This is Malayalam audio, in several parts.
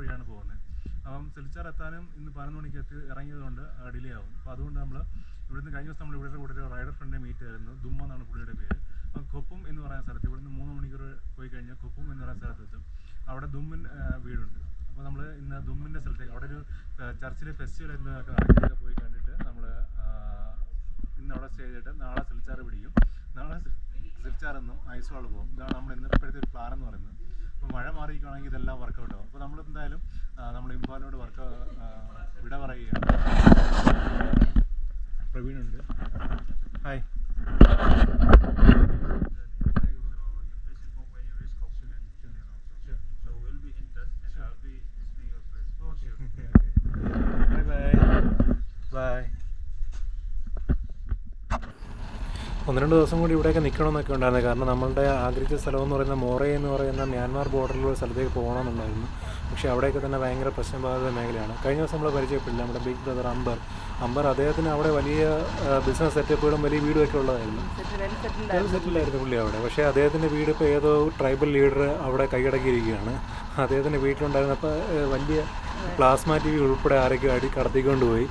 വഴിയാണ് പോകുന്നത്. അപ്പം സിൽച്ചർ എത്താനും ഇന്ന് പതിനൊന്ന് മണിക്ക് എത്തി ഇറങ്ങിയതുകൊണ്ട് ഡിലേ ആവും അപ്പോൾ അതുകൊണ്ട് നമ്മൾ ഇവിടുന്ന് കഴിഞ്ഞ ദിവസം നമ്മൾ ഇവിടെ കൂടെ റൈഡർ ഫ്രണ്ടിനെ മീറ്റ് ആയിരുന്നു. ദുമ്മ എന്നാണ് പുള്ളിയുടെ പേര്. അപ്പം കൊപ്പും എന്ന് പറയുന്ന സ്ഥലത്ത് ഇവിടുന്ന് മൂന്ന് മണിക്കൂർ പോയി കഴിഞ്ഞാൽ കൊപ്പും എന്ന് പറയുന്ന സ്ഥലത്ത് എത്തും. അവിടെ ദുമ്മിൻ വീടുണ്ട്. അപ്പോൾ നമ്മൾ ഇന്ന് ദുമ്മിന്റെ സ്ഥലത്തേക്ക് അവിടെ ഒരു ചർച്ചിലെ ഫെസ്റ്റിവൽ എന്നൊക്കെ നടക്കുന്നതൊക്കെ പോയി കണ്ടിട്ട് നമ്മൾ ഇന്ന് അവിടെ സ്റ്റേ ചെയ്തിട്ട് നാളെ സിൽച്ചാർ പിടിക്കും. നാളെ സിൽച്ചാറെന്നും ഐസ്വാൾ പോകും. ഇതാണ് നമ്മൾ ഇന്ന് ഇപ്പോഴത്തെ ഒരു പ്ലാൻ എന്ന് പറയുന്നത്. മഴ മാറിയിരിക്കുകയാണെങ്കിൽ ഇതെല്ലാം വർക്കൗട്ട് ആവും. അപ്പോൾ നമ്മളെന്തായാലും നമ്മൾ ഇംഫാലിനോട് വർക്ക് വിട പറയുകയാണ്. പ്രവീണുണ്ട്. ഹായ് ബൈ ബൈ ബൈ ഒന്ന് രണ്ട് ദിവസം കൂടി ഇവിടെയൊക്കെ നിൽക്കണമെന്നൊക്കെ ഉണ്ടായിരുന്നു. കാരണം നമ്മളുടെ ആഗ്രഹിച്ച സ്ഥലം എന്ന് പറയുന്ന മോറേ എന്ന് പറയുന്ന മ്യാൻമാർ ബോർഡറിലുള്ള സ്ഥലത്തേക്ക് പോകണമെന്നുണ്ടായിരുന്നു. പക്ഷേ അവിടെയൊക്കെ തന്നെ ഭയങ്കര പ്രശ്നബാധിത മേഖലയാണ്. കഴിഞ്ഞ ദിവസം നമ്മൾ പരിചയപ്പെട്ടില്ല. നമ്മുടെ ബിഗ് ബ്രദർ അംബർ അംബർ അദ്ദേഹത്തിന് അവിടെ വലിയ ബിസിനസ് സെറ്റപ്പുകളും വലിയ വീടും ഒക്കെ ഉള്ളതായിരുന്നു വെൽ സെറ്റിലായിരുന്നു പുള്ളി അവിടെ. പക്ഷേ അദ്ദേഹത്തിന്റെ വീട് ഇപ്പോൾ ഏതോ ട്രൈബൽ ലീഡർ അവിടെ കൈയടക്കിയിരിക്കുകയാണ്. അദ്ദേഹത്തിന്റെ വീട്ടിലുണ്ടായിരുന്നപ്പോൾ വലിയ പ്ലാസ്മ ടി വി ഉൾപ്പെടെ ആരൊക്കെ അടി കടത്തിക്കൊണ്ട് പോയി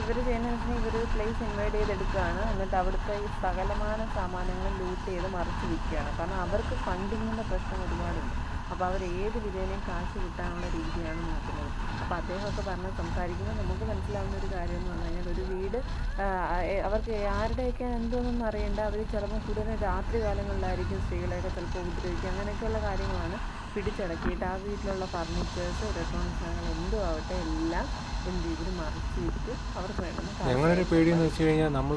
ഇവർ ചെയ്യുന്നത് വെച്ചാൽ ഇവർ പ്ലേസ് ഇൻവൈഡ് ചെയ്തെടുക്കുകയാണ്. എന്നിട്ട് അവിടുത്തെ ഈ സകലമാന സാമാനങ്ങൾ ലൂട്ട് ചെയ്ത് മറിച്ച് വിൽക്കുകയാണ്. കാരണം അവർക്ക് ഫണ്ടിങ്ങിന്റെ പ്രശ്നം ഒരുപാടുണ്ട്. അപ്പോൾ അവർ ഏത് വിധേനയും കാശ് കിട്ടാനുള്ള രീതിയാണ് നോക്കുന്നത്. അപ്പോൾ അദ്ദേഹമൊക്കെ പറഞ്ഞ് സംസാരിക്കുമ്പോൾ നമുക്ക് മനസ്സിലാവുന്ന ഒരു കാര്യം എന്ന് പറഞ്ഞു കഴിഞ്ഞാൽ ഒരു വീട് അവർക്ക് ആരുടെയൊക്കെ എന്തോന്നൊന്നും അറിയണ്ട. അവർ ചിലപ്പോൾ കൂടുതലും രാത്രി കാലങ്ങളിലായിരിക്കും സ്ത്രീകളെയൊക്കെ ചിലപ്പോൾ ഉപദ്രവിക്കുക. അങ്ങനെയൊക്കെയുള്ള കാര്യങ്ങളാണ് പിടിച്ചടക്കിയിട്ട് ആ വീട്ടിലുള്ള ഫർണിച്ചേഴ്സ് ഇലക്ട്രോണിക്സ് സാധനങ്ങൾ എന്തും ആവട്ടെ എല്ലാം ഞങ്ങളൊരു പേടിയെന്ന് വെച്ച് കഴിഞ്ഞാൽ നമ്മൾ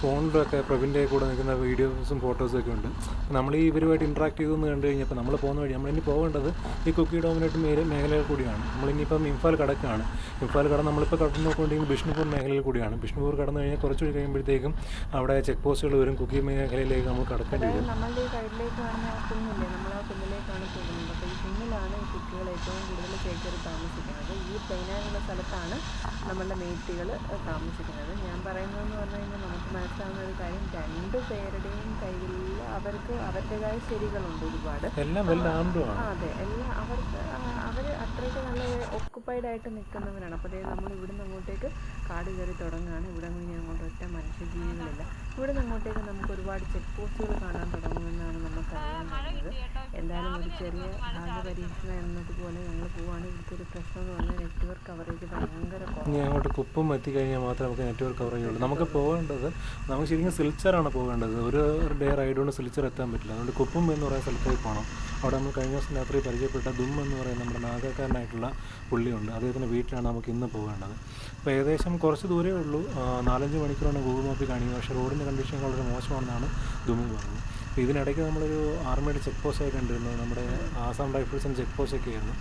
ഫോണിലൊക്കെ പ്രവിന്റെ കൂടെ നിൽക്കുന്ന വീഡിയോസും ഫോട്ടോസും ഒക്കെ ഉണ്ട്. നമ്മൾ ഈ ഇവരുമായിട്ട് ഇൻട്രാക്ട് ചെയ്തെന്ന് കണ്ടു കഴിഞ്ഞപ്പോൾ നമ്മൾ പോകുന്ന വഴി നമ്മളിനി പോകേണ്ടത് ഈ കുക്കി ഡോമിനേറ്റ് മേഖല മേഖലയിൽ കൂടിയാണ്. നമ്മളിനിയിപ്പം ഇംഫാൽ കടക്കാണ്. ഇംഫാൽ കടന്ന് നമ്മളിപ്പോൾ കടന്നു നോക്കുകയാണെങ്കിൽ ബിഷ്ണുപൂർ മേഖലയിൽ കൂടിയാണ്. ബിഷ്ണുപൂർ കടന്നു കഴിഞ്ഞാൽ കുറച്ചുകൂടി കഴിയുമ്പോഴത്തേക്കും അവിടെ ചെക്ക് പോസ്റ്റുകൾ വരും. കുക്കി മേഖലയിലേക്ക് നമ്മൾ കടക്കേണ്ടി വരും. കുന്നിലാണ് കുട്ടികൾ ഏറ്റവും കൂടുതൽ ചേക്കേറി താമസിക്കുന്നത്. ഈ പ്ലെയിനായുള്ള സ്ഥലത്താണ് നമ്മളുടെ മേറ്റുകൾ താമസിക്കുന്നത്. ഞാൻ പറയുന്നതെന്ന് പറഞ്ഞു കഴിഞ്ഞാൽ നമുക്ക് മനസ്സിലാവുന്ന ഒരു കാര്യം രണ്ട് പേരുടെയും കയ്യിൽ അവർക്ക് അവരുടേതായ ശരികളുണ്ട് ഒരുപാട്. അതെ എല്ലാം അവർക്ക് അവർ അത്രയ്ക്ക് നല്ല ഒക്കുപ്പൈഡ് ആയിട്ട് നിൽക്കുന്നവരാണ്. അപ്പോൾ ദേ നമ്മൾ ഇവിടുന്ന് അങ്ങോട്ടേക്ക് കാട് കയറി തുടങ്ങുകയാണ്. ഇവിടെ നിന്ന് അങ്ങോട്ട് ഒറ്റ മനുഷ്യജീവികളില്ല ഇവിടെ നിന്ന് അങ്ങോട്ടേക്ക് നമുക്ക് ഒരുപാട് ചെക്ക് പോസ്റ്റുകൾ കാണാൻ തുടങ്ങുമെന്നാണ് നമുക്ക് കഴിയുന്നത് എന്തായാലും ഒരു ചെറിയ ഭാഗ്യപരീക്ഷണം എന്നതുപോലെ ഞങ്ങൾ പോവാണ്. ഇവിടുത്തെ ഒരു പ്രശ്നം എന്ന് പറഞ്ഞാൽ നെറ്റ്വർക്ക് കവറേജ് ഭയങ്കര ഇനി അങ്ങോട്ട് കുപ്പം എത്തിക്കഴിഞ്ഞാൽ മാത്രമേ നമുക്ക് നെറ്റ്വർക്ക് കവറേജ് ഉള്ളൂ നമുക്ക് പോകേണ്ടത് നമുക്ക് ശരിക്കും സിൽച്ചറാണ് പോകേണ്ടത്. ഒരു ഡേ റൈഡ് കൊണ്ട് സിൽച്ചർ എത്താൻ പറ്റില്ല. അതുകൊണ്ട് കുപ്പം എന്ന് പറയുന്ന സ്ഥലത്തേക്ക് പോകണം. അവിടെ നമ്മൾ കഴിഞ്ഞ ദിവസം രാത്രി പരിചയപ്പെട്ട ദും എന്ന് പറയുന്ന നമ്മുടെ നാഗക്കാരനായിട്ടുള്ള പുള്ളിയുണ്ട്. അദ്ദേഹത്തിന്റെ വീട്ടിലാണ് നമുക്ക് ഇന്ന് പോകേണ്ടത്. അപ്പോൾ ഏകദേശം കുറച്ച് ദൂരമേ ഉള്ളൂ. നാലഞ്ച് മണിക്കൂറാണ് ഗൂഗിൾ മാപ്പിൽ കാണിക്കുന്നത്. പക്ഷേ റോഡിന്റെ കണ്ടീഷൻ വളരെ മോശമാണെന്നാണ് ദുമ്മി പറഞ്ഞത്. അപ്പോൾ ഇതിനിടയ്ക്ക് നമ്മളൊരു ആർമിയുടെ ചെക്ക് പോസ്റ്റൊക്കെ കണ്ടിരുന്നു. നമ്മുടെ ആസാം റൈഫിൾസിന്റെ ചെക്ക് പോസ്റ്റൊക്കെ ആയിരുന്നു.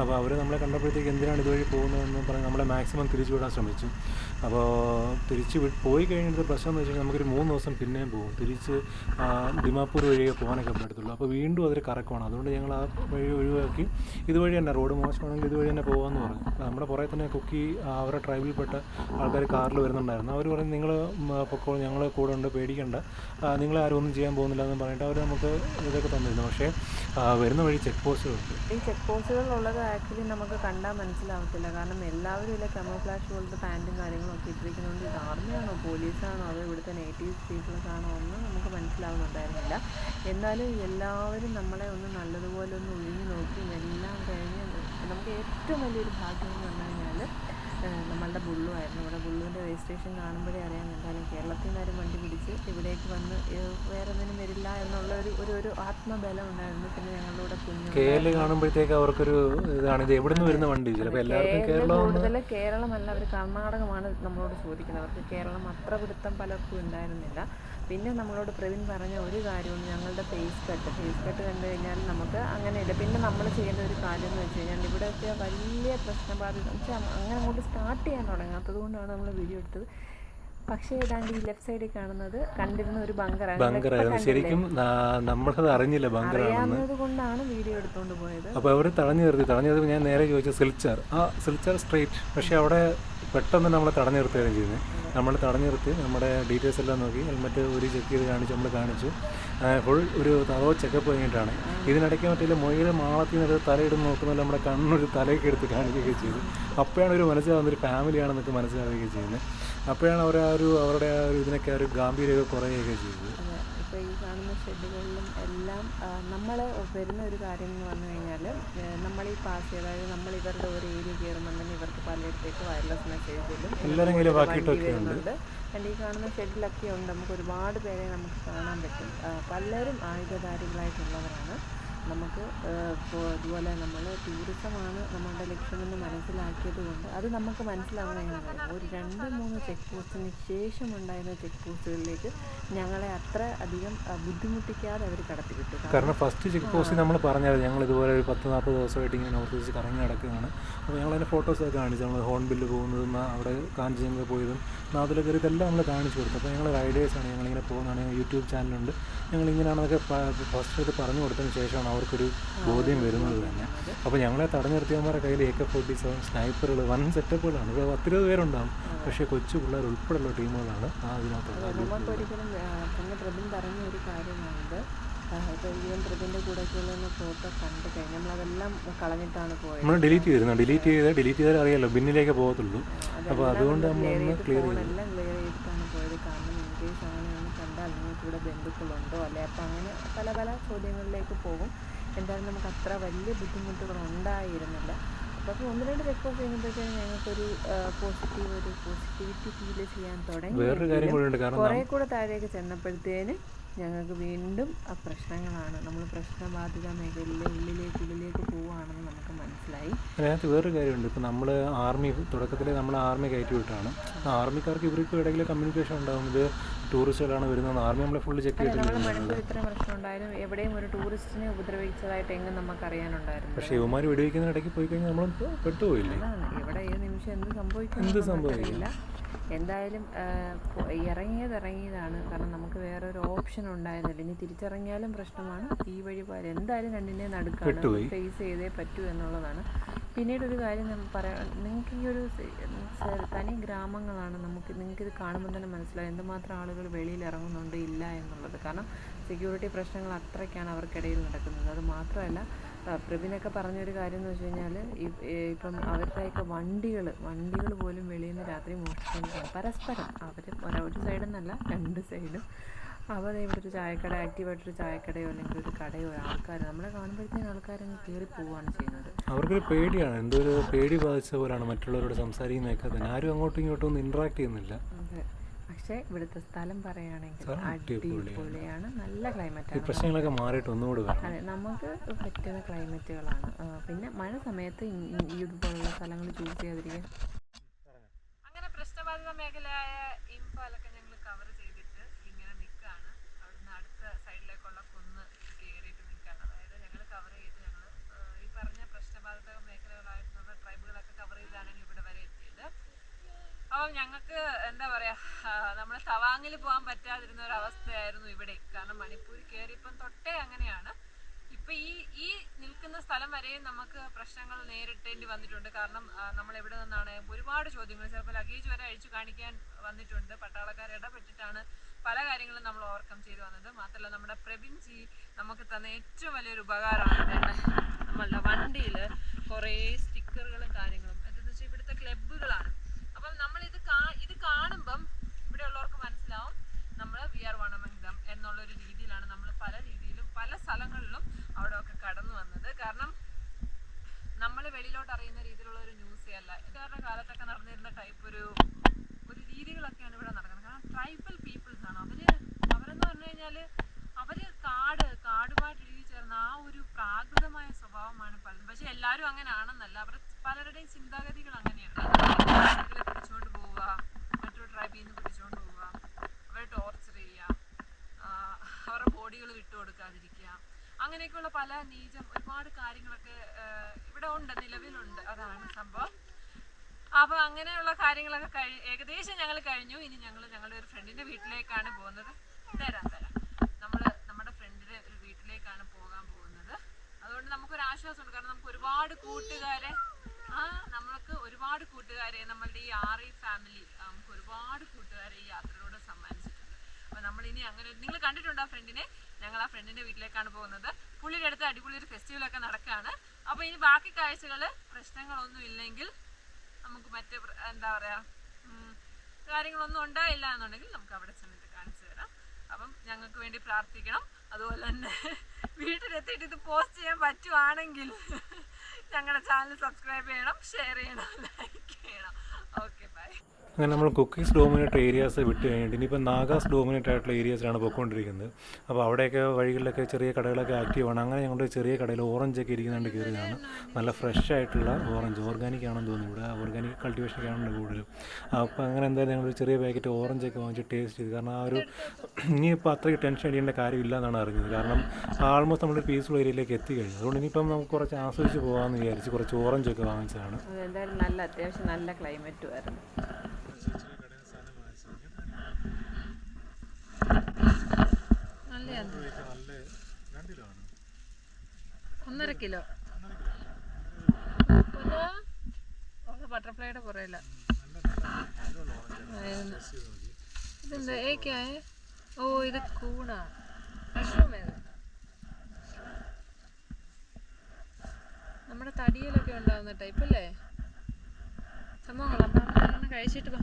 അപ്പോൾ അവർ നമ്മളെ കണ്ടപ്പോഴത്തേക്ക് എന്തിനാണ് ഇതുവഴി പോകുന്നതെന്ന് പറഞ്ഞ് നമ്മളെ മാക്സിമം തിരിച്ചു വിടാൻ ശ്രമിച്ചു. അപ്പോൾ തിരിച്ച് പോയി കഴിഞ്ഞിട്ട് പ്രശ്നം എന്ന് വെച്ചാൽ നമുക്കൊരു മൂന്ന് ദിവസം പിന്നെയും പോകും. തിരിച്ച് ദിമാപൂർ വഴിയേ പോകാനൊക്കെ പറ്റത്തുള്ളൂ. അപ്പോൾ വീണ്ടും അതൊരു കറക്കമാണ്. അതുകൊണ്ട് ഞങ്ങൾ ആ വഴി ഒഴിവാക്കി. ഇതുവഴി തന്നെ റോഡ് മോശമാണെങ്കിൽ ഇതുവഴി തന്നെ പോകാമെന്ന് പറഞ്ഞു. നമ്മുടെ പുറകെ തന്നെ കുക്കി അവരുടെ ട്രൈബിൽപ്പെട്ട ആൾക്കാർ കാറിൽ വരുന്നുണ്ടായിരുന്നു. അവർ പറഞ്ഞു നിങ്ങൾ പൊക്കോൾ ഞങ്ങൾ കൂടെ ഉണ്ട് പേടിക്കണ്ട. നിങ്ങളെ ആരും ഒന്നും ചെയ്യാൻ പോകുന്നില്ല എന്ന് പറഞ്ഞിട്ട് അവർ നമുക്ക് ഇതൊക്കെ തന്നിരുന്നു. പക്ഷേ വരുന്ന വഴി ചെക്ക് പോസ്റ്റുകളുണ്ട് ഈ ചെക്ക് പോസ്റ്റുകളുള്ളത് ആക്ച്വലി നമുക്ക് കണ്ടാൽ മനസ്സിലാവത്തില്ല. കാരണം എല്ലാവരും ഇല്ല കമോഫ്ലാഷ് പോലത്തെ പാന്റും കാര്യങ്ങളും ഒക്കെ ഇട്ടിരിക്കുന്നതുകൊണ്ട് ഇത് ആർമിയാണോ പോലീസാണോ അതോ ഇവിടുത്തെ നേറ്റീവ് പീപ്പിൾസ് ആണോ ഒന്നും നമുക്ക് മനസ്സിലാവുന്നുണ്ടായിരുന്നില്ല. എന്നാലും എല്ലാവരും നമ്മളെ ഒന്ന് നല്ലതുപോലെ ഒന്ന് ഒഴിഞ്ഞു നോക്കി എല്ലാം കഴിഞ്ഞ് നമുക്ക് ഏറ്റവും വലിയൊരു ഭാഗ്യം എന്ന് പറഞ്ഞു കഴിഞ്ഞാൽ നമ്മളുടെ ബുള്ളു ആയിരുന്നു. ഇവിടെ ബുള്ളുവിന്റെ രജിസ്ട്രേഷൻ കാണുമ്പോഴേ അറിയാം എന്തായാലും കേരളത്തിൽ നിന്നാരും വണ്ടി പിടിച്ച് ഇവിടേക്ക് വന്ന് വേറെ ഒന്നിനും വരില്ല എന്നുള്ള ഒരു ഒരു ഒരു ആത്മബലം ഉണ്ടായിരുന്നു. പിന്നെ ഞങ്ങളുടെ കൂടെ കുഞ്ഞു കാണുമ്പോഴത്തേക്ക് അവർക്കൊരു ഇതാണ്. ഇത് എവിടെ നിന്ന് വരുന്ന വണ്ടി? ചിലപ്പോൾ എല്ലാവർക്കും കേരളം കൂടുതൽ കേരളമല്ല അവർ കർണാടകമാണ് നമ്മളോട് ചോദിക്കുന്നത്. അവർക്ക് കേരളം അത്ര പിടുത്തം പലർക്കും ഉണ്ടായിരുന്നില്ല. പിന്നെ നമ്മളോട് പ്രവീൺ പറഞ്ഞ ഒരു കാര്യമാണ് ഞങ്ങളുടെ ഫേസ് കട്ട് ഫേസ് കട്ട് കണ്ടു കഴിഞ്ഞാൽ നമുക്ക് അങ്ങനെയില്ല. പിന്നെ നമ്മൾ ചെയ്യേണ്ട ഒരു കാര്യം എന്ന് വെച്ച് കഴിഞ്ഞാൽ ഇവിടെയൊക്കെ വലിയ പ്രശ്നബാധിത. വെച്ചാൽ അങ്ങനെ അങ്ങോട്ട് സ്റ്റാർട്ട് ചെയ്യാൻ തുടങ്ങാത്തത് കൊണ്ടാണ് നമ്മൾ വീഡിയോ എടുത്തത്. പക്ഷേ ഏതാണ്ട് ഈ ലെഫ്റ്റ് സൈഡിൽ കാണുന്നത് കണ്ടിരുന്ന ഒരു ബങ്കറാണ്. ബങ്കറായിരുന്നു. ശരിക്കും നമ്മളത് അറിഞ്ഞില്ല ബങ്കറാണെന്ന്. കൊണ്ടാണ് വീഡിയോ എടുത്തുകൊണ്ട് പോയത്. അപ്പോൾ അവർ തടഞ്ഞു നിർത്തി. തടഞ്ഞു നിർത്തി ഞാൻ നേരെ ചോദിച്ചു സിൽച്ചർ. ആ സിൽച്ചർ സ്ട്രേറ്റ്. പക്ഷേ അവിടെ പെട്ടെന്ന് നമ്മളെ തടഞ്ഞു നിർത്തുകയാണ് ചെയ്യുന്നത്. നമ്മൾ തടഞ്ഞു നിർത്തി നമ്മുടെ ഡീറ്റെയിൽസ് എല്ലാം നോക്കി ഹെൽമെറ്റ് ഒരു ചെക്ക് ചെയ്ത് കാണിച്ച് നമ്മൾ കാണിച്ചു. ഫുൾ ഒരു തറോ ചെക്കപ്പ് കഴിഞ്ഞിട്ടാണ്. ഇതിനിടയ്ക്ക് മറ്റേ മൊയിലെ മാളത്തിൽ നിന്ന് തലയിടുന്ന് നോക്കുന്നത് നമ്മുടെ കണ്ണൊരു തലയൊക്കെ എടുത്ത് കാണിക്കുകയൊക്കെ ചെയ്തു. അപ്പോഴാണ് ഒരു മനസ്സിലാവുന്ന ഒരു ഫാമിലിയാണെന്നൊക്കെ മനസ്സിലാവുകയൊക്കെ ചെയ്യുന്നത്. അപ്പോഴാണ് അവർ ആ ഒരു അവരുടെ ആ ഒരു ഇതിനൊക്കെ ഒരു ഗാംഭീര്യമൊക്കെ കുറയുകയൊക്കെ ചെയ്തത്. ഇപ്പോൾ ഈ കാണുന്ന ഷെഡുകളിലും എല്ലാം നമ്മൾ വരുന്ന ഒരു കാര്യം എന്ന് പറഞ്ഞു കഴിഞ്ഞാൽ നമ്മൾ ഈ പാസ് ചെയ്ത് അതായത് നമ്മൾ ഇവരുടെ ഒരു ഏരിയ തന്നെ ഇവർക്ക് പലയിടത്തേക്ക് വയർലെസ് ഉണ്ട് വരുന്നുണ്ട്. ആൻഡ് ഈ കാണുന്ന ഷെഡിലൊക്കെ ഉണ്ട്. നമുക്ക് ഒരുപാട് പേരെ നമുക്ക് കാണാൻ പറ്റും. പലരും ആയുധധാരികളായിട്ടുള്ളവരാണ്. നമുക്ക് അതുപോലെ നമ്മൾ ടൂറിസമാണ് നമ്മളുടെ ലക്ഷ്യമെന്ന് മനസ്സിലാക്കിയത് കൊണ്ട് അത് നമുക്ക് മനസ്സിലാവുന്ന എങ്ങനെയാണ് ഒരു രണ്ട് മൂന്ന് ചെക്ക് പോസ്റ്റിന് ശേഷം ഉണ്ടായിരുന്ന ചെക്ക് പോസ്റ്റുകളിലേക്ക് ഞങ്ങളെ അത്ര അധികം ബുദ്ധിമുട്ടിക്കാതെ അവർ കടത്തി വിട്ടു. കാരണം ഫസ്റ്റ് ചെക്ക് പോസ്റ്റ് നമ്മൾ പറഞ്ഞത് ഞങ്ങൾ ഇതുപോലെ ഒരു പത്ത് നാൽപ്പത് ദിവസമായിട്ട് ഇങ്ങനെ നോർത്ത് ഈസ്റ്റ് കറങ്ങി നടക്കുകയാണ്. അപ്പോൾ ഞങ്ങൾ അതിന്റെ ഫോട്ടോസൊക്കെ കാണിച്ചു. നമ്മൾ ഹോൺബില്ല് പോകുന്നതും അവിടെ കാഞ്ചിങ് പോയതും നാട്ടിൽ കയറി ഇതെല്ലാം നമ്മൾ കാണിച്ചു കൊടുത്തു. അപ്പോൾ ഞങ്ങൾ റൈഡേഴ്സാണ് ഞങ്ങളിങ്ങനെ പോകുന്നതാണ്. യൂട്യൂബ് ചാനലുണ്ട് ഞങ്ങൾ ഇങ്ങനെയാണെന്നൊക്കെ ഫസ്റ്റ് ഇത് പറഞ്ഞു കൊടുത്തതിന് ശേഷമാണ് അവർക്കൊരു ബോധ്യം വരുന്നത് തന്നെ. അപ്പോൾ ഞങ്ങളെ തടഞ്ഞു നിർത്തിയവന്മാരുടെ കയ്യിൽ എ കെ ഫോർട്ടി സെവൻ സ്നൈപ്പറുകൾ വൻ സെറ്റപ്പുകളാണ് ഇപ്പോൾ പത്തിരുപത് പേരുണ്ടാകും പക്ഷേ കൊച്ചു പിള്ളേർ ഉൾപ്പെടെയുള്ള ടീമുകളാണ് ആ ഒരിക്കലും പിന്നെ പ്രബിൻ പറഞ്ഞ ഒരു കാര്യമാണിത്. ഇപ്പോൾ ഈവൻ പ്രബിന്റെ കൂടെയൊക്കെയുള്ള ഫോട്ടോ കണ്ടു കഴിഞ്ഞാൽ നമ്മളതെല്ലാം കളഞ്ഞിട്ടാണ് പോയത്. നമ്മൾ ഡിലീറ്റ് ചെയ്തിരുന്നു. ഡിലീറ്റ് ചെയ്ത് ഡിലീറ്റ് ചെയ്താൽ അറിയാലോ ബിന്നിലേക്ക് പോകത്തുള്ളൂ. അപ്പോൾ അതുകൊണ്ട് നമ്മൾ ഒന്ന് ക്ലിയർ ചെയ്തു. എല്ലാം ക്ലിയർ ചെയ്തിട്ടാണ് പോയത്. കാരണം ഇൻ കേസ് അങ്ങനെയാണ് കണ്ടാൽ നിങ്ങൾക്ക് ഇവിടെ ബന്ധുക്കളുണ്ടോ അല്ലെ? അപ്പം അങ്ങനെ പല പല ചോദ്യങ്ങളിലേക്ക് പോകും. എന്തായാലും നമുക്ക് അത്ര വലിയ ബുദ്ധിമുട്ടുകൾ ഉണ്ടായിരുന്നില്ല അപ്പോൾ ഒന്ന് രണ്ട് ചെക്ക് ഓഫ് ചെയ്യുമ്പോഴത്തേക്കും ഞങ്ങൾക്കൊരു പോസിറ്റീവ് ഒരു പോസിറ്റിവിറ്റി ഫീൽ ചെയ്യാൻ തുടങ്ങി വേറൊരു കാര്യം കൂടെ ഉണ്ട് കാരണം കുറേ കൂടെ താഴേക്ക് ചെന്നപ്പോഴത്തേന് ഞങ്ങൾക്ക് വീണ്ടും ആ പ്രശ്നങ്ങളാണ്. നമ്മൾ പ്രശ്നബാധിത മേഖലയിലെ ഉള്ളിലേക്ക് ഉള്ളിലേക്ക് പോവുകയാണെന്ന് നമുക്ക് മനസ്സിലായി. അതിനകത്ത് വേറൊരു കാര്യമുണ്ട്. ഇപ്പോൾ നമ്മൾ ആർമി തുടക്കത്തിൽ നമ്മൾ ആർമി കയറ്റി വിട്ടാണ്. ആർമിക്കാർക്ക് ഇവർക്കും ഇടയിൽ കമ്മ്യൂണിക്കേഷൻ ഉണ്ടാകും ഇത് ടൂറിസ്റ്റുകളാണ് വരുന്നത് ആർമി നമ്മളെ ഫുള്ള് ചെക്ക് ചെയ്തിട്ടുണ്ട് ഇത്ര പ്രശ്നം ഉണ്ടായാലും എവിടെയും ഒരു ടൂറിസ്റ്റിനെ ഉപദ്രവിച്ചതായിട്ട് എങ്ങും നമുക്ക് അറിയാനുണ്ടായിരുന്നു പക്ഷേ ഇവന്മാർ വെടിവെക്കുന്ന ഇടയ്ക്ക് പോയി കഴിഞ്ഞാൽ നമ്മൾ പെട്ടുപോയില്ലേ? എവിടെ ഏത് നിമിഷം എന്ത് സംഭവിക്കും എന്ത് നമുക്കറിയില്ല. എന്തായാലും ഇറങ്ങിയത് ഇറങ്ങിയതാണ്. കാരണം നമുക്ക് വേറെ ഒരു ഓപ്ഷൻ ഉണ്ടായിരുന്നില്ല. ഇനി തിരിച്ചിറങ്ങിയാലും പ്രശ്നമാണ്. ഈ വഴി പോയാലും എന്തായാലും രണ്ടിന്റെ നടുക്കാണ്. ഫേസ് ചെയ്തേ പറ്റൂ എന്നുള്ളതാണ്. പിന്നീട് ഒരു കാര്യം ഞാൻ പറയാം. നിങ്ങൾക്ക് ഈ ഒരു തനി ഗ്രാമങ്ങളാണ് നമുക്ക് നിങ്ങൾക്ക് ഇത് കാണുമ്പോൾ തന്നെ മനസ്സിലാവും. എന്തുമാത്രം ആളുകൾ വെളിയിൽ ഇറങ്ങുന്നുണ്ട് ഇല്ല എന്നുള്ളത്. കാരണം സെക്യൂരിറ്റി പ്രശ്നങ്ങൾ അത്രയ്ക്കാണ് അവർക്കിടയിൽ നടക്കുന്നത്. അത് മാത്രമല്ല പ്രബിനൊക്കെ പറഞ്ഞൊരു കാര്യം എന്ന് വെച്ച് കഴിഞ്ഞാൽ ഇപ്പം അവരുടെയൊക്കെ വണ്ടികൾ വണ്ടികൾ പോലും വെളിയിൽ നിന്ന് രാത്രി മോഷ്ടിക്കാൻ പരസ്പരം. അവർ ഒരു സൈഡിൽ നിന്നല്ല രണ്ട് സൈഡും. അവർ ഇവിടെ ഒരു ചായക്കട ആക്റ്റീവായിട്ടൊരു ചായക്കടയോ അല്ലെങ്കിൽ ഒരു കടയോ ആൾക്കാർ നമ്മളെ കാണുമ്പോഴത്തേക്കും ആൾക്കാരങ്ങ് കയറി പോവുകയാണ് ചെയ്യുന്നത്. അവർക്കൊരു പേടിയാണ്. എന്തോ ഒരു പേടി ബാധിച്ച പോലാണ് മറ്റുള്ളവരോട് സംസാരിക്കുന്നതൊക്കെ തന്നെ. ആരും അങ്ങോട്ടും ഇങ്ങോട്ടും ഒന്നും ഇൻട്രാക്ട് ചെയ്യുന്നില്ല. പക്ഷേ ഇവിടുത്തെ സ്ഥലം പറയുകയാണെങ്കിൽ അടിപൊളിയാണ്. നല്ല ക്ലൈമറ്റ് പ്രശ്നങ്ങളൊക്കെ മാറിയിട്ട് ഒന്നുകൂടി അതെ നമുക്ക് പറ്റുന്ന ക്ലൈമറ്റുകളാണ് പിന്നെ മഴ സമയത്ത് ഇതുപോലുള്ള സ്ഥലങ്ങൾ ചൂസ് ചെയ്യാതിരിക്കാൻ അങ്ങനെ പ്രശ്നബാധിത മേഖലയായ ഇംഫാലൊക്കെ ഞങ്ങൾ കവർ ചെയ്തിട്ട് ഇങ്ങനെ നിൽക്കുകയാണ് അവിടുന്ന് അടുത്ത സൈഡിലേക്കുള്ള കുന്ന് കയറിയിട്ട് നിൽക്കുകയാണ് അതായത് ഞങ്ങൾ കവർ ചെയ്ത് ഞങ്ങൾ ഈ പറഞ്ഞ പ്രശ്നബാധിത മേഖലകളായിട്ടുള്ള ട്രൈബുകളൊക്കെ കവർ ചെയ്താണ് ഇവിടെ വരെ എത്തിയത് എന്താ പറയാ നമ്മൾ തവാങ്ങിൽ പോകാൻ പറ്റാതിരുന്ന ഒരു അവസ്ഥയായിരുന്നു ഇവിടെ. കാരണം മണിപ്പൂർ കയറിയപ്പം തൊട്ടേ അങ്ങനെയാണ്. ഇപ്പൊ ഈ ഈ നിൽക്കുന്ന സ്ഥലം വരെയും നമുക്ക് പ്രശ്നങ്ങൾ നേരിട്ടേണ്ടി വന്നിട്ടുണ്ട്. കാരണം നമ്മൾ എവിടെ നിന്നാണ് ഒരുപാട് ചോദ്യങ്ങൾ. ചിലപ്പോൾ ലഗേജ് വരെ അഴിച്ചു കാണിക്കാൻ വന്നിട്ടുണ്ട്. പട്ടാളക്കാർ ഇടപെട്ടിട്ടാണ് പല കാര്യങ്ങളും നമ്മൾ ഓവർകം ചെയ്തു വന്നത്. മാത്രമല്ല നമ്മുടെ പ്രബിൻജി നമുക്ക് തന്ന ഏറ്റവും വലിയൊരു ഉപകാരമാണ് നമ്മളുടെ വണ്ടിയിൽ കുറേ സ്റ്റിക്കറുകളും കാര്യങ്ങളും. എന്താണെന്ന് വെച്ചാൽ ഇവിടുത്തെ ക്ലബ്ബുകളാണ് അപ്പം നമ്മൾ ഇത് കാ ഇത് കാണുമ്പം ഇവിടെ ഉള്ളവർക്ക് മനസ്സിലാവും നമ്മൾ we are one among them എന്നുള്ളൊരു രീതിയിലാണ് നമ്മൾ പല രീതിയിലും പല സ്ഥലങ്ങളിലും അവിടെ ഒക്കെ കടന്നു വന്നത് കാരണം നമ്മൾ വെളിയിലോട്ട് അറിയുന്ന രീതിയിലുള്ള ഒരു ന്യൂസേ അല്ല ഇതാരുടെ കാലത്തൊക്കെ നടന്നിരുന്ന ടൈപ്പ് ഒരു ഒരു രീതികളൊക്കെയാണ് ഇവിടെ നടക്കുന്നത് കാരണം ട്രൈബൽ പീപ്പിൾസ് ആണ് അവർ അവരെന്ന് പറഞ്ഞു കഴിഞ്ഞാൽ അവർ കാട് കാടുമായിട്ട് ഇഴുകി ചേർന്ന ആ ഒരു പ്രാകൃതമായ സ്വഭാവമാണ് പലതും പക്ഷെ എല്ലാവരും അങ്ങനെ ആണെന്നല്ല അവർ പലരുടെയും ചിന്താഗതികൾ അങ്ങനെയാണ് ആളുകളെ പിടിച്ചോണ്ട് പോവുക മറ്റൊരു ട്രൈബിൽ നിന്ന് പിടിച്ചോണ്ട് പോവുക അവരെ ടോർച്ചർ ചെയ്യുക ആഹ് അവരുടെ ബോഡികൾ വിട്ടുകൊടുക്കാതിരിക്കുക അങ്ങനെയൊക്കെയുള്ള പല നീചം ഒരുപാട് കാര്യങ്ങളൊക്കെ ആഹ് ഇവിടെ ഉണ്ട് നിലവിലുണ്ട് അതാണ് സംഭവം അപ്പോൾ അങ്ങനെയുള്ള കാര്യങ്ങളൊക്കെ കഴി ഏകദേശം ഞങ്ങൾ കഴിഞ്ഞു. ഇനി ഞങ്ങൾ ഞങ്ങളുടെ ഒരു ഫ്രണ്ടിന്റെ വീട്ടിലേക്കാണ് പോകുന്നത്. തരാം തരാം. നമ്മൾ നമ്മുടെ ഫ്രണ്ടിന്റെ ഒരു വീട്ടിലേക്കാണ് പോകാൻ പോകുന്നത്. അതുകൊണ്ട് നമുക്കൊരു ആശ്വാസമുണ്ട്. കാരണം നമുക്ക് ഒരുപാട് കൂട്ടുകാരെ ആ നമ്മൾക്ക് ഒരുപാട് കൂട്ടുകാരെ നമ്മളുടെ ഈ ആറി ഫാമിലി നമുക്ക് ഒരുപാട് കൂട്ടുകാരെ ഈ യാത്രയിലൂടെ സമ്മാനിച്ചിട്ടുണ്ട്. അപ്പൊ നമ്മൾ ഇനി അങ്ങനെ നിങ്ങൾ കണ്ടിട്ടുണ്ടോ ആ ഫ്രണ്ടിനെ ഞങ്ങൾ ആ ഫ്രണ്ടിന്റെ വീട്ടിലേക്കാണ് പോകുന്നത്. പുള്ളിയുടെ അടുത്ത് അടിപൊളി ഒരു ഫെസ്റ്റിവലൊക്കെ നടക്കുകയാണ് അപ്പൊ ഇനി ബാക്കി കാഴ്ചകൾ പ്രശ്നങ്ങളൊന്നും ഇല്ലെങ്കിൽ നമുക്ക് മറ്റേ എന്താ പറയാ കാര്യങ്ങളൊന്നും ഉണ്ടായില്ല എന്നുണ്ടെങ്കിൽ നമുക്ക് അവിടെ ചെന്നിട്ട് കാണിച്ചു തരാം. അപ്പം ഞങ്ങൾക്ക് വേണ്ടി പ്രാർത്ഥിക്കണം. അതുപോലെ തന്നെ വീട്ടിലെത്തിയിട്ട് ഇത് പോസ്റ്റ് ചെയ്യാൻ പറ്റുവാണെങ്കിൽ ഞങ്ങളുടെ ചാനൽ സബ്സ്ക്രൈബ് ചെയ്യണം ഷെയർ ചെയ്യണം ലൈക്ക് ചെയ്യണം. ഓക്കെ ബൈ അങ്ങനെ നമ്മൾ കുക്കീസ് ഡോമിനേറ്റ് ഏരിയാസ് വിട്ട് കഴിഞ്ഞിട്ട് ഇനിയിപ്പോൾ നാഗാസ് ഡോമിനേറ്റ് ആയിട്ടുള്ള ഏരിയാസിലാണ് പോയിക്കൊണ്ടിരിക്കുന്നത് അപ്പോൾ അവിടെയൊക്കെ വഴികളിലൊക്കെ ചെറിയ കടകളൊക്കെ ആക്റ്റീവാണ് അങ്ങനെ ഞങ്ങളുടെ ചെറിയ കടയിൽ ഓറഞ്ചൊക്കെ ഇരിക്കുന്നുണ്ട് കയറിയതാണ് നല്ല ഫ്രഷ് ആയിട്ടുള്ള ഓറഞ്ച് ഓർഗാനിക് ആണെന്ന് തോന്നുന്നു ഇവിടെ. ഓർഗാനിക് കൾട്ടിവേഷൻ ആണ് കൂടുതലും. അപ്പോൾ അങ്ങനെ എന്തായാലും ഞങ്ങൾ ഒരു ചെറിയ പാക്കറ്റ് ഓറഞ്ചൊക്കെ വാങ്ങിച്ച് ടേസ്റ്റ് ചെയ്തു. കാരണം ആ ഒരു ഇനിയിപ്പോൾ അത്രയ്ക്ക് ടെൻഷൻ അടിയേണ്ട കാര്യമില്ല എന്നാണ് അറിഞ്ഞത്. കാരണം ആൾമോസ്റ്റ് നമ്മൾ പീസ്ഫുൾ ഏരിയയിലേക്ക് എത്തിക്കഴിഞ്ഞു. അതുകൊണ്ട് ഇനിയിപ്പം നമുക്ക് കുറച്ച് ആസ്വദിച്ച് പോകാമെന്ന് വിചാരിച്ച് കുറച്ച് ഓറഞ്ചൊക്കെ വാങ്ങിച്ചതാണ്. അതെന്തായാലും നല്ല അത്യാവശ്യം നല്ല ക്ലൈമറ്റും ആയിരുന്നു. ഒന്നര കിലോ. ബട്ടർഫ്ലൈയുടെ പുറയില്ല ഇതെന്താ? ഏക്കായ ഓ ഇത് കൂണാ. നമ്മുടെ തടിയിലൊക്കെ ഉണ്ടാവുന്ന ടൈപ്പ് അല്ലേ? സംഭവങ്ങൾ അപ്പം കഴിച്ചിട്ട് വാ.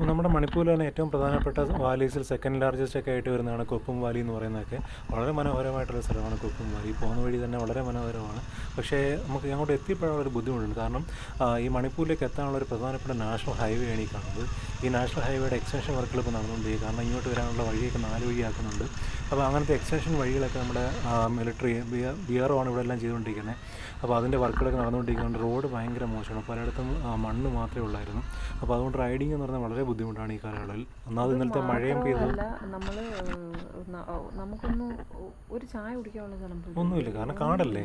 നമ്മുടെ മണിപ്പൂരിൽ തന്നെ ഏറ്റവും പ്രധാനപ്പെട്ട വാലീസിൽ സെക്കൻഡ് ലാർജസ്റ്റ് ഒക്കെ ആയിട്ട് വരുന്നതാണ് കൊപ്പും വാലി എന്ന് പറയുന്നതൊക്കെ. വളരെ മനോഹരമായിട്ടുള്ള സ്ഥലമാണ് കൊപ്പും വാലി. പോകുന്ന വഴി തന്നെ വളരെ മനോഹരമാണ്. പക്ഷേ നമുക്ക് അങ്ങോട്ട് എത്തിപ്പെടാനുള്ള ഒരു ബുദ്ധിമുട്ടുണ്ട്. കാരണം ഈ മണിപ്പൂരിലേക്ക് എത്താനുള്ള ഒരു പ്രധാനപ്പെട്ട നാഷണൽ ഹൈവേ ആണ് ഈ കാണുന്നത്. ഈ നാഷണൽ ഹൈവേയുടെ എക്സ്റ്റൻഷൻ വർക്കുകൾ ഇപ്പോൾ നടന്നുകൊണ്ടിരിക്കുക. കാരണം ഇങ്ങോട്ട് വരാനുള്ള വഴിയൊക്കെ നാല് വഴിയാക്കുന്നുണ്ട്. അപ്പോൾ അങ്ങനത്തെ എക്സ്റ്റൻഷൻ വഴികളൊക്കെ നമ്മുടെ മിലിറ്ററി ബി ആർ ആണ് ഇവിടെ എല്ലാം ചെയ്തുകൊണ്ടിരിക്കുന്നത് അപ്പോൾ അതിന്റെ വർക്കുകളൊക്കെ നടന്നുകൊണ്ടിരിക്കുന്നുണ്ട്. റോഡ് ഭയങ്കര മോശമാണ്. പലയിടത്തും മണ്ണ് മാത്രമേ ഉള്ളായിരുന്നു. അപ്പോൾ അതുകൊണ്ട് റൈഡിങ് എന്ന് പറഞ്ഞാൽ വളരെ ബുദ്ധിമുട്ടാണ് ഈ കാലയളവിൽ. ഒന്നാമത് ഇന്നലത്തെ മഴയും പെയ്തു. നമ്മൾ നമുക്കൊന്ന് ഒരു ചായ കുടിക്കാനുള്ള സ്ഥലം ഒന്നുമില്ല. കാരണം കാടല്ലേ?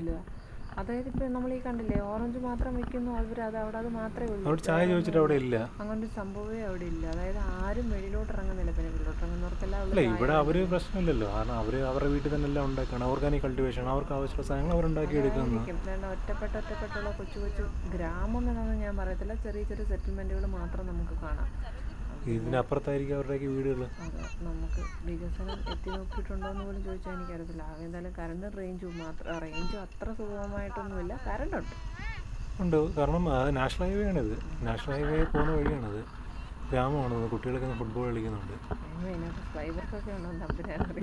അതായത് ഇപ്പൊ നമ്മൾ ഈ കണ്ടില്ലേ ഓറഞ്ച് മാത്രം വെക്കുന്നു അവർ അത് അവിടെ അത് മാത്രമേ ഉള്ളൂ. അവിടെ ചായ ചോദിച്ചിട്ട് അവിടെ ഇല്ല. അങ്ങനെ ഒരു സംഭവമേ അവിടെ ഇല്ല. അതായത് ആരും വെളിയിലോട്ട് ഇറങ്ങുന്നില്ല പിന്നെ വെളിയിലോട്ട് ഇറങ്ങുന്നവർക്കെല്ലാം ഇവിടെ അവർ പ്രശ്നമില്ലല്ലോ. കാരണം അവർ അവരുടെ വീട്ടിൽ തന്നെ എല്ലാം ഉണ്ടാക്കണം. ഓർഗാനിക് കൾട്ടിവേഷൻ അവർക്ക് ആവശ്യമുള്ള സാധനങ്ങൾ അവർ ഉണ്ടാക്കി എടുക്കുന്നു. ഒറ്റപ്പെട്ട ഒറ്റപ്പെട്ടുള്ള കൊച്ചു കൊച്ചു ഗ്രാമം എന്നൊന്നും ഞാൻ പറയത്തില്ല. ചെറിയ ചെറിയ സെറ്റിൽമെന്റുകൾ മാത്രം നമുക്ക് കാണാം. ഇതിനപ്പുറത്തായിരിക്കും അവരുടെയൊക്കെ വീടുകൾ നമുക്ക് വികസനം എത്തി നോക്കിയിട്ടുണ്ടോ എന്ന് പോലും ചോദിച്ചാൽ എനിക്കറിയത്തില്ല. ആകെ എന്തായാലും കറണ്ട് റേഞ്ചും മാത്രം റേഞ്ചും അത്ര സുഗമമായിട്ടൊന്നുമില്ല. കറണ്ട് ഉണ്ട്. ഉണ്ട്. കാരണം അത് നാഷണൽ ഹൈവേ ആണിത്. നാഷണൽ ഹൈവേ പോകുന്ന വഴിയാണത്. ഗ്രാമമാണത് കുട്ടികളൊക്കെ ഫുട്ബോൾ കളിക്കുന്നുണ്ട്.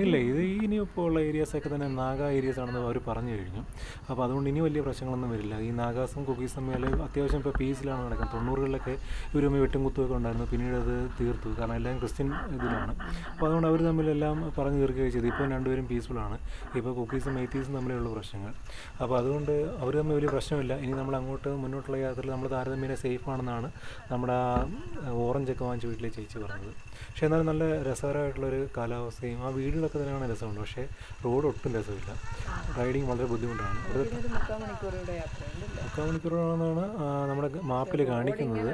ഇല്ല ഇത് ഇനിയിപ്പോൾ ഉള്ള ഏരിയാസൊക്കെ തന്നെ നാഗ ഏരിയാസ് ആണെന്ന് അവർ പറഞ്ഞു കഴിഞ്ഞു. അപ്പോൾ അതുകൊണ്ട് ഇനി വലിയ പ്രശ്നങ്ങളൊന്നും വരില്ല. ഈ നാഗാസും കുക്കീസും മേലെ അത്യാവശ്യം ഇപ്പോൾ പീസിലാണ് നടക്കുന്നത്. തൊണ്ണൂറുകളിലൊക്കെ ഇവർ തമ്മിൽ വെട്ടും കുത്തുമൊക്കെ ഉണ്ടായിരുന്നു. പിന്നീട് അത് തീർത്തു. കാരണം എല്ലാം ക്രിസ്ത്യൻ ഇതിലാണ്. അപ്പോൾ അതുകൊണ്ട് അവർ തമ്മിലെല്ലാം പറഞ്ഞു തീർക്കുകയും ചെയ്തു. ഇപ്പോൾ രണ്ടുപേരും പീസ്ഫുള്ളാണ് ഇപ്പോൾ കുക്കീസും മെയ്ത്തീസും തമ്മിലുള്ള പ്രശ്നങ്ങൾ. അപ്പോൾ അതുകൊണ്ട് അവർ തമ്മിൽ വലിയ പ്രശ്നമില്ല. ഇനി നമ്മൾ അങ്ങോട്ട് മുന്നോട്ടുള്ള യാത്രയിൽ നമ്മൾ താരതമ്യേന സേഫ് ആണെന്നാണ് നമ്മുടെ ആ ഓറഞ്ചൊക്കെ വാങ്ങിച്ച വീട്ടിലെ ചേച്ചി പറഞ്ഞത്. പക്ഷേ എന്നാലും നല്ല രസകരമായിട്ടുള്ളൊരു കാലാവസ്ഥയും ആ വീടുകളൊക്കെ തന്നെയാണ് രസമുണ്ട് പക്ഷേ റോഡ് ഒട്ടും രസമില്ല. റൈഡിങ് വളരെ ബുദ്ധിമുട്ടാണ്. മുക്കാൽ മണിക്കൂറാണെന്നാണ് നമ്മുടെ മാപ്പിൽ കാണിക്കുന്നത്.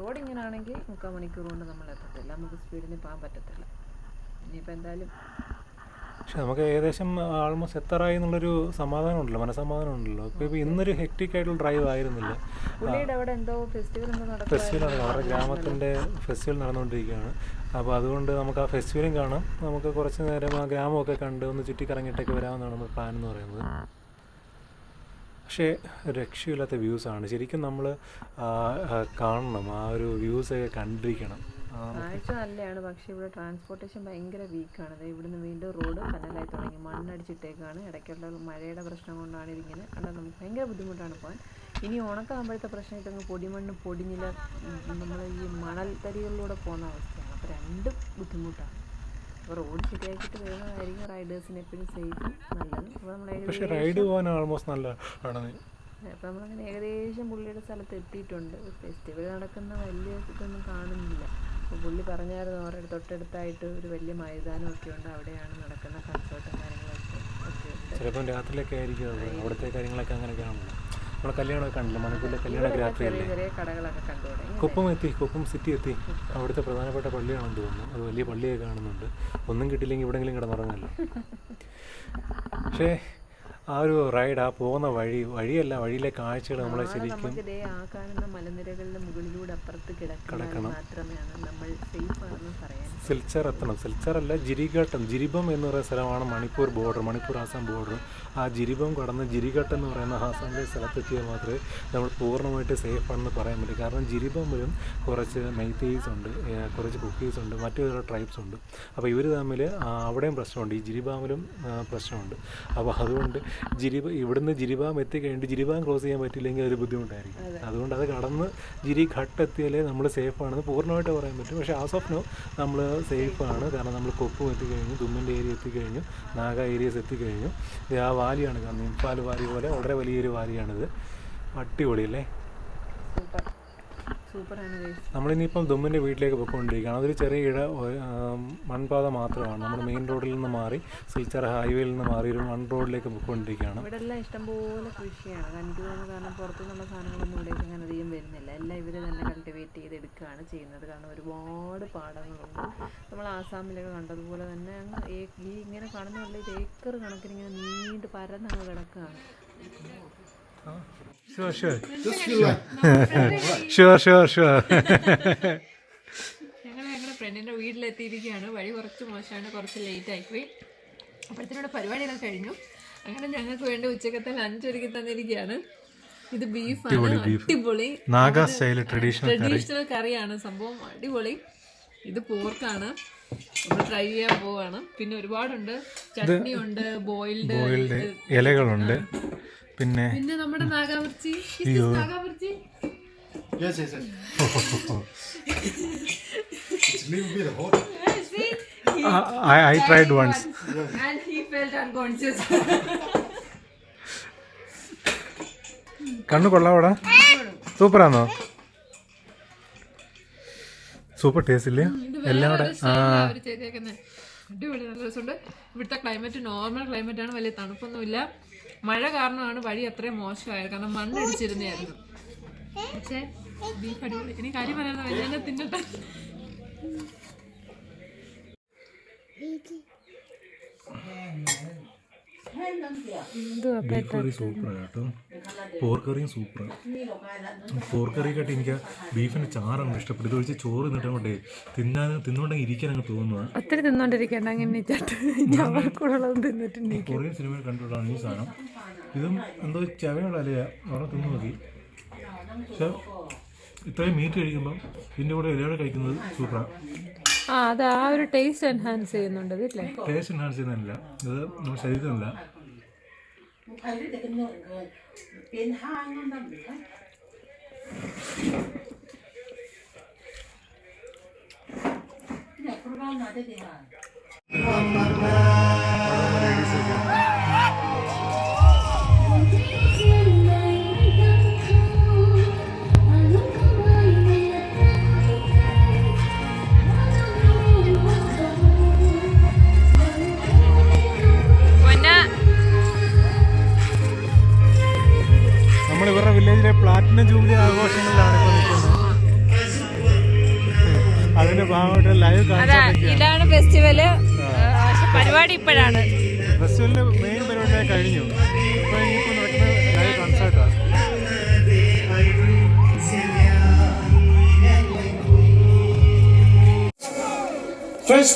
റോഡ് ഇങ്ങനെ ആണെങ്കിൽ മുക്കാൽ മണിക്കൂർ കൊണ്ട് നമ്മൾ എത്തത്തില്ല നമുക്ക് സ്പീഡിന് പോകാൻ പറ്റത്തില്ല. ഇനിയിപ്പോൾ എന്തായാലും പക്ഷെ നമുക്ക് ഏകദേശം ആൾമോസ്റ്റ് എത്ര ആയി എന്നുള്ളൊരു സമാധാനം ഉണ്ടല്ലോ മനസ്സമാധാനം ഉണ്ടല്ലോ ഇപ്പൊ ഇപ്പോൾ ഇന്നൊരു ഹെക്റ്റിക് ആയിട്ടുള്ള ഡ്രൈവ് ആയിരുന്നില്ല. നടക്കും അവരുടെ ഗ്രാമത്തിന്റെ ഫെസ്റ്റിവൽ നടന്നുകൊണ്ടിരിക്കുകയാണ്. അപ്പോൾ അതുകൊണ്ട് നമുക്ക് ആ ഫെസ്റ്റിവലും കാണാം. നമുക്ക് കുറച്ച് നേരം ആ ഗ്രാമമൊക്കെ കണ്ട് ഒന്ന് ചുറ്റിക്കറങ്ങിയിട്ടൊക്കെ വരാമെന്നാണ് നമ്മുടെ പ്ലാൻ എന്ന് പറയുന്നത്. പക്ഷേ രക്ഷയില്ലാത്ത വ്യൂസാണ് ശരിക്കും നമ്മൾ കാണണം. ആ ഒരു വ്യൂസൊക്കെ കണ്ടിരിക്കണം. കാഴ്ച നല്ലതാണ് പക്ഷേ ഇവിടെ ട്രാൻസ്പോർട്ടേഷൻ ഭയങ്കര വീക്കാണ് ദേ ഇവിടുന്ന് വീണ്ടും റോഡ് കനലായി തുടങ്ങി. മണ്ണടിച്ചിട്ടേക്കാണ്. ഇടയ്ക്കുള്ള മഴയുടെ പ്രശ്നം കൊണ്ടാണ് ഇതിങ്ങനെ. അല്ല നമുക്ക് ഭയങ്കര ബുദ്ധിമുട്ടാണ് പോകാൻ. ഇനി ഉണക്കാകുമ്പോഴത്തെ പ്രശ്നം ഇട്ടങ്ങ് പൊടിമണ്ണ് പൊടിഞ്ഞില്ല നമ്മൾ ഈ മണൽ തരികളിലൂടെ പോകുന്ന അവസ്ഥയാണ്. അപ്പോൾ രണ്ടും ബുദ്ധിമുട്ടാണ്. അപ്പോൾ റോഡ് ശരിയാക്കിയിട്ട് വരുന്നതായിരിക്കും റൈഡേഴ്സിന് എപ്പോഴും സേഫും നല്ലത്. അപ്പോൾ നമ്മൾ പക്ഷേ റൈഡ് പോകാൻ ഓൾമോസ്റ്റ് നല്ല ആണ് അപ്പോൾ നമ്മളങ്ങനെ ഏകദേശം പുള്ളിയുടെ സ്ഥലത്ത് എത്തിയിട്ടുണ്ട്. ഫെസ്റ്റിവൽ നടക്കുന്ന വലിയ ഇതൊന്നും കാണുന്നില്ല. അപ്പോൾ പുള്ളി പറഞ്ഞായിരുന്നു അവരുടെ തൊട്ടടുത്തായിട്ട് ഒരു വലിയ മൈതാനമൊക്കെ ഉണ്ട്. അവിടെയാണ് നടക്കുന്ന കൺസേർട്ടും കാര്യങ്ങളൊക്കെ ഒക്കെ ഉണ്ട്. ചിലപ്പോൾ രാത്രിയിലൊക്കെ ആയിരിക്കും അവിടുത്തെ കാര്യങ്ങളൊക്കെ അങ്ങനെയൊക്കെയാണല്ലോ നമ്മുടെ കല്യാണമൊക്കെ കണ്ടില്ല? മണിപ്പൂരിലെ കല്യാണമൊക്കെ രാത്രിയല്ലേ? ചെറിയ കടകളൊക്കെ കണ്ടുപിടി കുപ്പം എത്തി കുപ്പം സിറ്റി എത്തി. അവിടുത്തെ പ്രധാനപ്പെട്ട പള്ളിയാണെന്ന് തോന്നുന്നു. അത് വലിയ പള്ളിയൊക്കെ കാണുന്നുണ്ട്. ഒന്നും കിട്ടിയില്ലെങ്കിൽ ഇവിടെങ്കിലും കിടന്നുറങ്ങല്ലോ പക്ഷേ ആ ഒരു റൈഡ് ആ പോകുന്ന വഴി വഴിയല്ല വഴിയിലെ കാഴ്ചകൾ നമ്മളെ ശരിക്കും ആ കാണുന്ന മലനിരകളുടെ മുകളിലൂടെ അപ്പുറത്ത് നമ്മൾ സേഫ് ആണെന്ന് പറയാൻ സിൽച്ചർ എത്തണം. സിൽച്ചർ അല്ല ജിരിഘട്ടം ജിരിബം എന്ന് പറയുന്ന സ്ഥലമാണ് മണിപ്പൂർ ബോർഡർ മണിപ്പൂർ ആസാം ബോർഡർ ആ ജിരിബം കടന്ന് ജിരിഘട്ടം എന്ന് പറയുന്ന ആസാമിലെ സ്ഥലത്തെത്തിയാൽ മാത്രമേ നമ്മൾ പൂർണമായിട്ട് സേഫ് ആണെന്ന് പറയാൻ പറ്റൂ. കാരണം ജിരിബമിലും കുറച്ച് മൈത്തീസ് ഉണ്ട് കുറച്ച് കുക്കീസ് ഉണ്ട് മറ്റു ചില ട്രൈബ്സ് ഉണ്ട് അപ്പോൾ ഇവർ തമ്മിൽ അവിടെയും പ്രശ്നമുണ്ട്. ഈ ജിരിബാമിലും പ്രശ്നമുണ്ട്. അപ്പോൾ അതുകൊണ്ട് ജിരിബ ഇവിടുന്ന് ജിരിബാം എത്തിക്കഴിഞ്ഞിട്ട് ജിരിബാം ക്രോസ് ചെയ്യാൻ പറ്റില്ലെങ്കിൽ ഒരു ബുദ്ധിമുട്ടായിരിക്കും. അതുകൊണ്ട് അത് കടന്ന് ജിരി ഘട്ട് എത്തിയാലേ നമ്മൾ സേഫ് ആണെന്ന് പൂർണമായിട്ട് പറയാൻ പറ്റും. പക്ഷേ ആസ് ഓഫ് നോ നമ്മൾ സേഫ് ആണ്. കാരണം നമ്മൾ കൊപ്പും എത്തിക്കഴിഞ്ഞു തുമ്മിന്റെ ഏരിയ എത്തിക്കഴിഞ്ഞു നാഗ ഏരിയസ് എത്തിക്കഴിഞ്ഞു. ഇത് ആ വാലിയാണ് കാരണം ഇംഫാൽ വാലി പോലെ വളരെ വലിയൊരു വാലിയാണിത്. അടിപൊളി അല്ലേ സൂപ്പറാണ് നമ്മളിനിയിപ്പം ദുമ്മിന്റെ വീട്ടിലേക്ക് പോയിക്കൊണ്ടിരിക്കുകയാണ്. അതൊരു ചെറിയ ഇട മൺപാത മാത്രമാണ്. നമ്മൾ മെയിൻ റോഡിൽ നിന്ന് മാറി സിൽച്ചർ ഹൈവേയിൽ നിന്ന് മാറി ഒരു മൺ റോഡിലേക്ക് പോയിക്കൊണ്ടിരിക്കുകയാണ്. ഇവിടെ എല്ലാം ഇഷ്ടംപോലെ കൃഷിയാണ്. എനിക്ക് തോന്നുന്നു കാരണം പുറത്തുനിന്നുള്ള സാധനങ്ങളൊന്നും ഇവിടേക്ക് അങ്ങനെ അധികം വരുന്നില്ല. എല്ലാം ഇവർ തന്നെ കൾട്ടിവേറ്റ് ചെയ്തെടുക്കുകയാണ് ചെയ്യുന്നത്. കാരണം ഒരുപാട് പാടങ്ങളുണ്ട്. നമ്മൾ ആസാമിലൊക്കെ കണ്ടതുപോലെ തന്നെ ഈ ഇങ്ങനെ കാണുന്ന ഇത് ഏക്കർ കണക്കിന് ഇങ്ങനെ നീണ്ട് പരന്നങ്ങ് കിടക്കുകയാണ്. Sure sure sure sure sure ഞങ്ങൾ ഞങ്ങളുടെ ഫ്രണ്ടിന്റെ വീട്ടിലെത്തിയിരിക്കുകയാണ് വഴി കുറച്ച് മോശമാണ് കുറച്ച് ലേറ്റ് ആയിപ്പോയി. അപ്പോഴത്തേനോട് പരിപാടിയെല്ലാം കഴിഞ്ഞു. അങ്ങനെ ഞങ്ങൾക്ക് വേണ്ട ഉച്ചക്കത്തെ ലഞ്ച് ഒരുക്കി തന്നിരിക്കുകയാണ് ഇത് ബീഫാണ് അടിപൊളി നാഗ സ്റ്റൈൽ ട്രഡീഷണൽ ട്രഡീഷണൽ കറിയാണ്. സംഭവം അടിപൊളി. ഇത് പോർക്കാണ് നമ്മൾ ട്രൈ ചെയ്യാൻ പോവാണ്. പിന്നെ ഒരുപാടുണ്ട്. ചട്നി ഉണ്ട് ബോയിൽഡ് ഇലകളുണ്ട്. പിന്നെ പിന്നെ നമ്മുടെ Naga mirchi. Naga mirchi. Yes, yes, yes. it's hot. I I tried once and he felt unconscious. കണ്ണു കൊള്ളാവടാ? സൂപ്പറാണോ സൂപ്പർ ടേസ്റ്റ് ഇല്ലേ? എല്ലാം കൂടെ ആ. അവർ ചെയ്തേക്കുന്നത് അടിപൊളി നല്ല രസമുണ്ട്. ഇവിടുത്തെ ക്ലൈമറ്റ് നോർമൽ ക്ലൈമറ്റ് ആണ്. വലിയ തണുപ്പൊന്നുമില്ല. മഴ കാരണമാണ് വഴി അത്രയും മോശമായത്. കാരണം മണ്ണടിച്ചിരുന്നായിരുന്നു പക്ഷേ ബീഫ് അടിപൊളി. ഇനി കാര്യം പറയാൻ ഞാൻ തിന്നട്ടെ. ബീഫ് കറി സൂപ്പറാണ് കേട്ടോ പോർക്ക് കറിയും സൂപ്പറാണ് പോർക്ക് കറിയൊക്കെ എനിക്ക് ബീഫിന്റെ ചാറാണ് ഇഷ്ടപ്പെട്ടത്. ഇത് ഒഴിച്ച് ചോറ് തിന്നിട്ടേ തിന്നാൻ തിന്നുകൊണ്ടെങ്കിൽ ഇരിക്കാൻ അങ്ങ് തോന്നുക ഒത്തിരി തിന്നോണ്ടിരിക്കണ്ട അങ്ങനെ തിന്നിട്ടുണ്ട് കൊറിയൻ സിനിമയിൽ കണ്ടിട്ടാണ് ഈ സാധനം. ഇതും എന്തോ ചവയുള്ള അലയാ അവിടെ തിന്നു നോക്കി. പക്ഷെ ഇത്രയും മീറ്റ് കഴിക്കുമ്പോൾ ഇതിന്റെ കൂടെ ഇലയോടെ കഴിക്കുന്നത് സൂപ്പറാണ് ആ അത് ആ ഒരു ടേസ്റ്റ് എൻഹാൻസ് ചെയ്യുന്നുണ്ട് അല്ലേ ടേസ്റ്റ് എൻഹാൻസ് ചെയ്യുന്നില്ല. ഇത് നമ്മുടെ ശരീരത്തിനല്ല. നമ്മൾ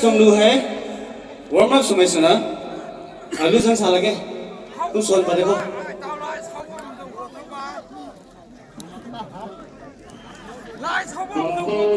First तुम लोग है वार्म अप समय सुना आलू सन साला के तुम सोल पड़े को चलो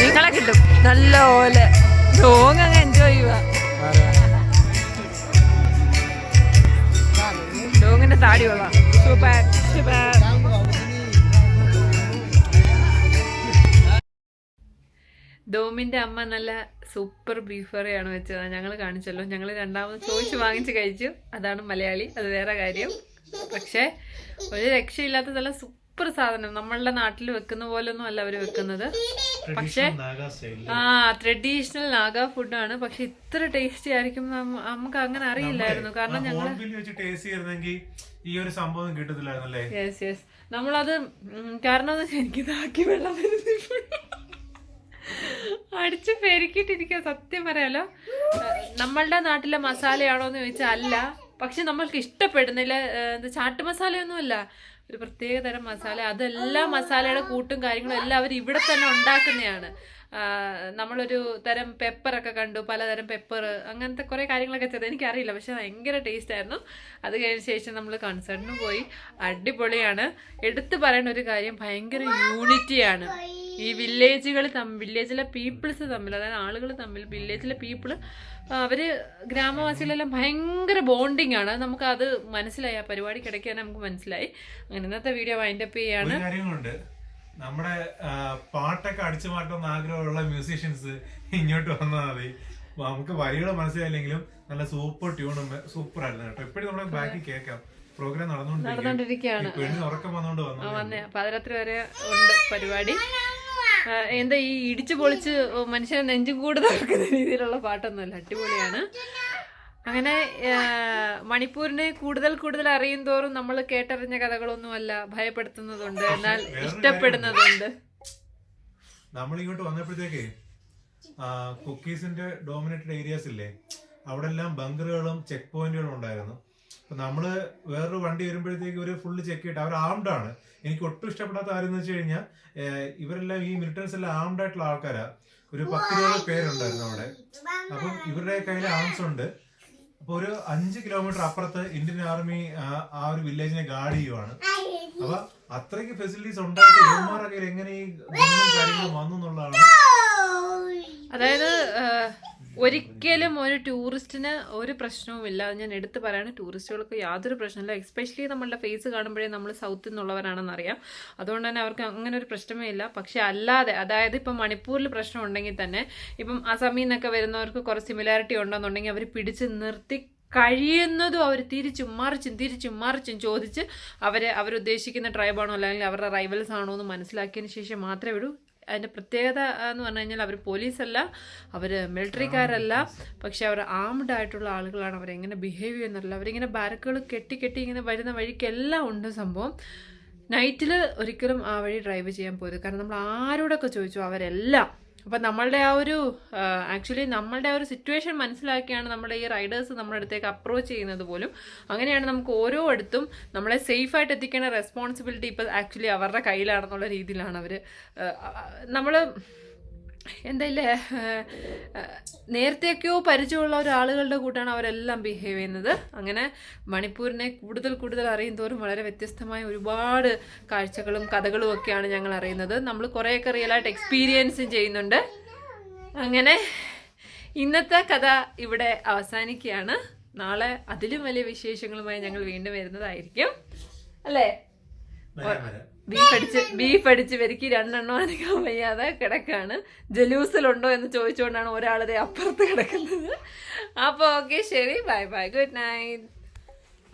നിങ്ങളെ കിട്ടും. നല്ല പോലെ ലോങ് അങ്ങ് എൻജോയ് ചെയ്യുക. ലോങ്ങിന്റെ താടി കൊള്ളാം സൂപ്പർ സൂപ്പർ ഡോമിന്റെ അമ്മ നല്ല സൂപ്പർ ബീഫ് കറിയാണ് വെച്ചത്. ഞങ്ങൾ കാണിച്ചല്ലോ. ഞങ്ങൾ രണ്ടാമത് ചോദിച്ചു വാങ്ങിച്ചു കഴിച്ചു. അതാണ് മലയാളി. അത് വേറെ കാര്യം. പക്ഷേ ഒരു രക്ഷയില്ലാത്ത നല്ല സൂപ്പർ സാധനം. നമ്മളുടെ നാട്ടിൽ വെക്കുന്ന പോലൊന്നും അല്ല അവർ വെക്കുന്നത്. പക്ഷേ ആ ട്രഡീഷണൽ നാഗ ഫുഡാണ് പക്ഷെ ഇത്ര ടേസ്റ്റി ആയിരിക്കും നമുക്ക് അങ്ങനെ അറിയില്ലായിരുന്നു. കാരണം ഞങ്ങൾ ഈ ഒരു സംഭവം കിട്ടത്തില്ലായിരുന്നല്ലേ? യെസ് യെസ് നമ്മളത് കാരണം എനിക്ക് ഇതാക്കി വെള്ളം. അടിച്ച് പെരുക്കിയിട്ടിരിക്കുക സത്യം പറയാലോ. നമ്മളുടെ നാട്ടിലെ മസാലയാണോ എന്ന് ചോദിച്ചാൽ അല്ല. പക്ഷെ നമ്മൾക്ക് ഇഷ്ടപ്പെടുന്നില്ല ചാട്ട് മസാലയൊന്നും അല്ല ഒരു പ്രത്യേക തരം മസാല. അതെല്ലാ മസാലയുടെ കൂട്ടും കാര്യങ്ങളും എല്ലാം അവർ ഇവിടെ തന്നെ ഉണ്ടാക്കുന്നതാണ്. നമ്മളൊരു തരം പെപ്പറൊക്കെ കണ്ടു പലതരം പെപ്പർ അങ്ങനത്തെ കുറേ കാര്യങ്ങളൊക്കെ ചെയ്തത് എനിക്കറിയില്ല പക്ഷെ ഭയങ്കര ടേസ്റ്റ് ആയിരുന്നു. അത് കഴിഞ്ഞ ശേഷം നമ്മൾ കൺസേർട്ടിന് പോയി. അടിപൊളിയാണ്. എടുത്തു പറയുന്ന ഒരു കാര്യം ഭയങ്കര യൂണിറ്റിയാണ് ഈ വില്ലേജുകൾ തമ്മിൽ വില്ലേജിലെ പീപ്പിൾസ് തമ്മിൽ അതായത് ആളുകൾ തമ്മിൽ വില്ലേജിലെ പീപ്പിൾ അവർ ഗ്രാമവാസികളെല്ലാം ഭയങ്കര ബോണ്ടിങ് ആണ്. നമുക്ക് അത് മനസ്സിലായി. ആ പരിപാടി കിടക്കാൻ നമുക്ക് മനസ്സിലായി. അങ്ങനെ ഇന്നത്തെ വീഡിയോ വൈൻഡപ്പ് ചെയ്യാണ്. നമ്മുടെ പാട്ടൊക്കെ അടിച്ചു മാറ്റുന്ന ആഗ്രഹമുള്ള മ്യൂസീഷ്യൻസ് ഇങ്ങോട്ട് വന്നാൽ മതി. നമുക്ക് വരികൾ മനസ്സിലായില്ലെങ്കിലും നല്ല സൂപ്പർ ട്യൂണും സൂപ്പർ ആയിരുന്നു കേട്ടോ. എപ്പോഴും നമ്മുടെ ബാക്കിൽ കേൾക്കാം. പ്രോഗ്രാം നടന്നുകൊണ്ടിരിക്കും നടന്നുകൊണ്ടിരിക്കുകയാണ്. ഉറക്കം വന്നുകൊണ്ട് ആ, വന്നു. വന്നേ പാതിരാത്രി വരെ ഉണ്ട് പരിപാടി. എന്താ ഈ ഇടിച്ചു പൊളിച്ച് മനുഷ്യനെ നെഞ്ചും കൂടുതലാക്കുന്ന രീതിയിലുള്ള പാട്ടൊന്നുമല്ല അടിപൊളിയാണ്. അങ്ങനെ മണിപ്പൂരിനെ കൂടുതൽ കൂടുതൽ അറിയും തോറും നമ്മൾ കേട്ടറിഞ്ഞ കഥകളൊന്നുമല്ല ഭയപ്പെടുത്തുന്നതുണ്ട്. എന്നാൽ ഇഷ്ടപ്പെടുന്നതുണ്ട്. നമ്മൾ ഇങ്ങോട്ട് വന്നപ്പോഴത്തേക്ക് കുക്കീസിന്റെ ഡോമിനേറ്റഡ് ഏരിയാസ് ഇല്ലേ? അവിടെ എല്ലാം ബങ്കറുകളും ചെക്ക് പോയിന്റുകളും ഉണ്ടായിരുന്നു. അപ്പൊ നമ്മൾ വേറൊരു വണ്ടി വരുമ്പോഴത്തേക്ക് ഇവർ ഫുള്ള് ചെക്ക് ചെയ്തിട്ട് അവർ ആംഡ് ആണ്. എനിക്ക് ഒട്ടും ഇഷ്ടപ്പെടാത്ത ആരെന്ന് എന്ന് വെച്ച് കഴിഞ്ഞാൽ ഇവരെല്ലാം ഈ മിലിറ്റൻസ് എല്ലാം ആംഡ് ആയിട്ടുള്ള ആൾക്കാരാ. ഒരു പത്ത് ഇരുപത് പേരുണ്ടായിരുന്നു അവിടെ. അപ്പം ഇവരുടെ കയ്യിൽ ആംസ് ഉണ്ട്. അപ്പൊ ഒരു അഞ്ച് കിലോമീറ്റർ അപ്പുറത്ത് ഇന്ത്യൻ ആർമി ആ ഒരു വില്ലേജിനെ ഗാർഡ് ചെയ്യുവാണ്. അപ്പൊ അത്രയ്ക്ക് ഫെസിലിറ്റീസ് ഉണ്ടായിട്ട് യുവമാരുടെ കയ്യിൽ എങ്ങനെ ഈ കാര്യങ്ങൾ വന്നു എന്നുള്ളതാണ്. അതായത് ഒരിക്കലും ഒരു ടൂറിസ്റ്റിന് ഒരു പ്രശ്നവുമില്ല. അത് ഞാൻ എടുത്തു പറയാണ്. ടൂറിസ്റ്റുകൾക്ക് യാതൊരു പ്രശ്നമില്ല എസ്പെഷ്യലി നമ്മളുടെ ഫേസ് കാണുമ്പോഴേ നമ്മൾ സൗത്തിൽ നിന്നുള്ളവരാണെന്ന് അറിയാം അതുകൊണ്ട് തന്നെ അവർക്ക് അങ്ങനെ ഒരു പ്രശ്നമേ ഇല്ല. പക്ഷെ അല്ലാതെ അതായത് ഇപ്പം മണിപ്പൂരിൽ പ്രശ്നം ഉണ്ടെങ്കിൽ തന്നെ ഇപ്പം അസമിൽ നിന്നൊക്കെ വരുന്നവർക്ക് കുറച്ച് സിമിലാരിറ്റി ഉണ്ടെന്നുണ്ടെങ്കിൽ അവർ പിടിച്ച് നിർത്തി കഴിയുന്നതും അവർ തിരിച്ചും മറിച്ചും തിരിച്ചും മറിച്ചും ചോദിച്ച് അവരെ അവരുദ്ദേശിക്കുന്ന ട്രൈബാണോ അല്ലെങ്കിൽ അവരുടെ റൈവൽസ് ആണോ എന്ന് മനസ്സിലാക്കിയതിന് ശേഷം മാത്രമേ വിടൂ അതിന്റെ പ്രത്യേകത എന്ന് പറഞ്ഞു കഴിഞ്ഞാൽ അവർ പോലീസല്ല അവർ മിലിറ്ററിക്കാരല്ല പക്ഷെ അവർ ആംഡ് ആയിട്ടുള്ള ആളുകളാണ്. അവരെങ്ങനെ ബിഹേവ് ചെയ്യുന്നില്ല അവരിങ്ങനെ ബാരക്കുകൾ കെട്ടി കെട്ടി ഇങ്ങനെ വരുന്ന വഴിക്കെല്ലാം ഉണ്ട് സംഭവം. നൈറ്റിൽ ഒരിക്കലും ആ വഴി ഡ്രൈവ് ചെയ്യാൻ പോയത് കാരണം നമ്മൾ ആരോടൊക്കെ ചോദിച്ചു അവരെല്ലാം അപ്പം നമ്മളുടെ ആ ഒരു ആക്ച്വലി നമ്മളുടെ ആ ഒരു സിറ്റുവേഷൻ മനസ്സിലാക്കിയാണ് നമ്മുടെ ഈ റൈഡേഴ്സ് നമ്മുടെ അടുത്തേക്ക് അപ്രോച്ച് ചെയ്യുന്നത് പോലും. അങ്ങനെയാണ് നമുക്ക് ഓരോ അടുത്തും നമ്മളെ സേഫായിട്ട് എത്തിക്കേണ്ട റെസ്പോൺസിബിലിറ്റി ഇപ്പോൾ ആക്ച്വലി അവരുടെ കയ്യിലാണെന്നുള്ള രീതിയിലാണ് അവർ നമ്മൾ എന്തായില്ലേ നേരത്തെയൊക്കെയോ പരിചയമുള്ള ഒരാളുകളുടെ കൂട്ടാണ് അവരെല്ലാം ബിഹേവ് ചെയ്യുന്നത്. അങ്ങനെ മണിപ്പൂരിനെ കൂടുതൽ കൂടുതൽ അറിയും തോറും വളരെ വ്യത്യസ്തമായ ഒരുപാട് കാഴ്ചകളും കഥകളും ഒക്കെയാണ് ഞങ്ങൾ അറിയുന്നത്. നമ്മൾ കുറേയൊക്കെ റിയലായിട്ട് എക്സ്പീരിയൻസും ചെയ്യുന്നുണ്ട്. അങ്ങനെ ഇന്നത്തെ കഥ ഇവിടെ അവസാനിക്കുകയാണ്. നാളെ അതിലും വലിയ വിശേഷങ്ങളുമായി ഞങ്ങൾ വീണ്ടും വരുന്നതായിരിക്കും. അല്ലേ? ബീഫ് അടിച്ച് ബീഫ് അടിച്ച് വരിക്ക് രണ്ടെണ്ണം അനക്കാൻ വയ്യാതെ കിടക്കാണ്. ജലൂസിലുണ്ടോ എന്ന് ചോദിച്ചുകൊണ്ടാണ് ഒരാളത് അപ്പുറത്ത് കിടക്കുന്നത്. അപ്പോൾ ഓക്കെ ശരി. Bye bye good night